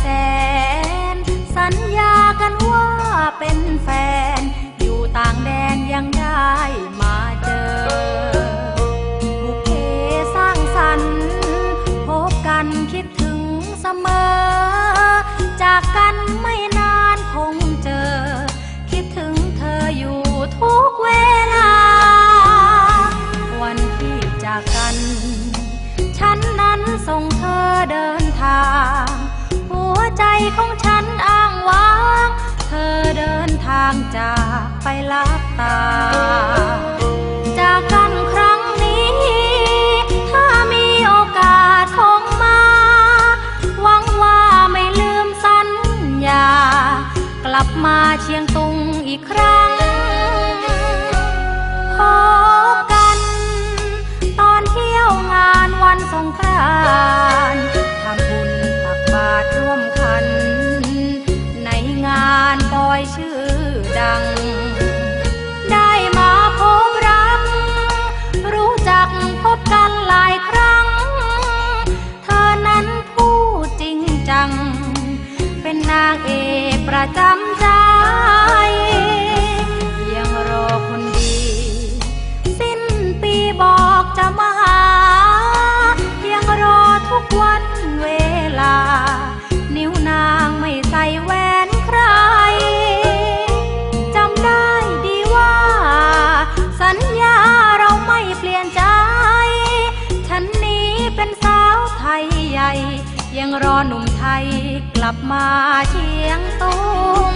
แสน สัญญากันว่าเป็นแฟน อยู่ต่างแดนยังได้มาเจอ บุเพสร้างสรรพบกันคิดถึงเสมอ จากกันไม่นานคงเจอ คิดถึงเธออยู่ทุกเวลา วันที่จากกัน ฉันนั้นส่งเธอเดินทาง ใจของฉันอ้างว้าง เธอเดินทางจากไปลับตา ยังรอหนุ่มไทยกลับมาเชียงตุง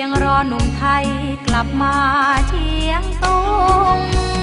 ยังรอหนุ่มไทยกลับมาเชียงตุง